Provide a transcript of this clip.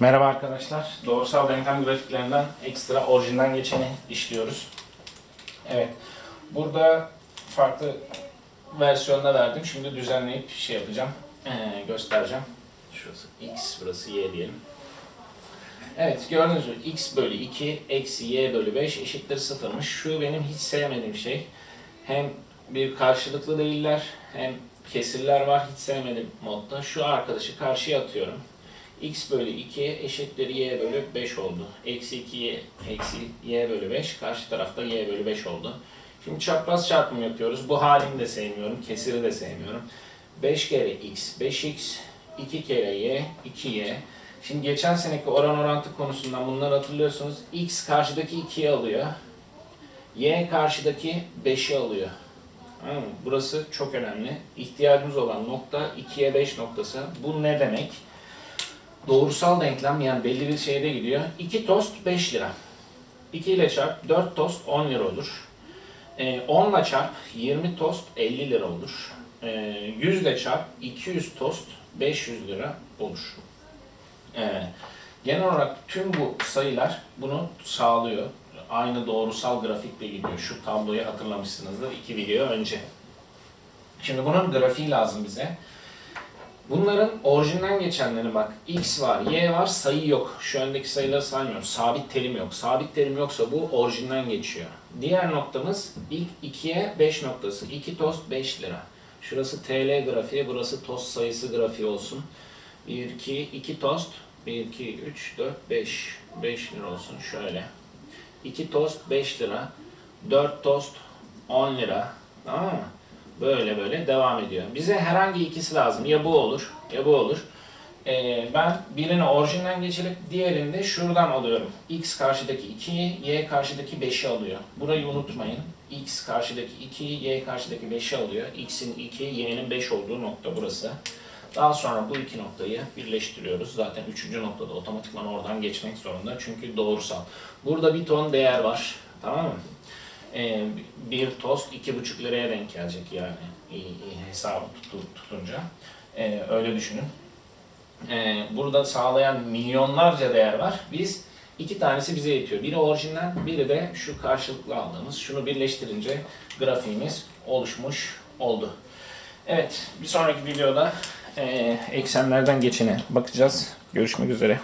Merhaba arkadaşlar. Doğrusal denklem grafiklerinden ekstra orijinden geçeni işliyoruz. Evet. Burada farklı versiyonda verdim. Şimdi düzenleyip şey yapacağım. Ee, göstereceğim. Şurası x, burası y diyelim. Evet gördüğünüz gibi x bölü 2 eksi y bölü 5 eşittir sıfırmış. Şu benim hiç sevmediğim şey. Hem bir karşılıklı değiller hem kesirler var hiç sevmediğim modda. Şu arkadaşı karşıya atıyorum x bölü 2 eşittir y bölü 5 oldu. Eksi 2y eksi y bölü 5 karşı tarafta y bölü 5 oldu. Şimdi çapraz çarpım yapıyoruz. Bu halini de sevmiyorum. Kesiri de sevmiyorum. 5 kere x 5x 2 kere y 2y. Şimdi geçen seneki oran orantı konusundan bunları hatırlıyorsunuz. x karşıdaki 2'yi alıyor. y karşıdaki 5'i alıyor. Tamam mı? Burası çok önemli. İhtiyacımız olan nokta 2'ye 5 noktası. Bu ne demek? Doğrusal denklem yani belli bir şeyde gidiyor. 2 tost 5 lira. 2 ile çarp 4 tost 10 lira olur. Ee, 10 ile çarp 20 tost 50 lira olur. Ee, 100 ile çarp 200 tost 500 lira olur. Genel olarak tüm bu sayılar bunu sağlıyor. Aynı doğrusal grafikle gidiyor. Şu tabloyu hatırlamışsınızdır iki video önce. Şimdi bunun grafiği lazım bize. Bunların orijinden geçenleri bak x var, y var, sayı yok. Şu öndeki sayıları saymıyorum. Sabit terim yok. Sabit terim yoksa bu orijinden geçiyor. Diğer noktamız ilk 2'ye 5 noktası. 2 tost 5 lira. Şurası TL grafiği, burası tost sayısı grafiği olsun. 1, 2, 2 tost. 1, 2, 3, 4, 5. 5 lira olsun şöyle. 2 tost 5 lira. 4 tost 10 lira. Tamam mı? Böyle böyle devam ediyor. Bize herhangi ikisi lazım. Ya bu olur ya bu olur. Ee, ben birini orijinden geçirip diğerini de şuradan alıyorum. X karşıdaki 2'yi, Y karşıdaki 5'i alıyor. Burayı unutmayın. X karşıdaki 2'yi, Y karşıdaki 5'i alıyor. X'in 2, Y'nin 5 olduğu nokta burası. Daha sonra bu iki noktayı birleştiriyoruz. Zaten üçüncü noktada otomatikman oradan geçmek zorunda. Çünkü doğrusal. Burada bir ton değer var. Tamam mı? Ee, bir tost iki buçuk liraya denk gelecek yani İyi, iyi hesabı tutu- tutunca. Ee, öyle düşünün. Ee, burada sağlayan milyonlarca değer var. Biz iki tanesi bize yetiyor. Biri orijinden, biri de şu karşılıklı aldığımız. Şunu birleştirince grafiğimiz oluşmuş oldu. Evet, bir sonraki videoda e, eksenlerden geçene bakacağız. Görüşmek üzere.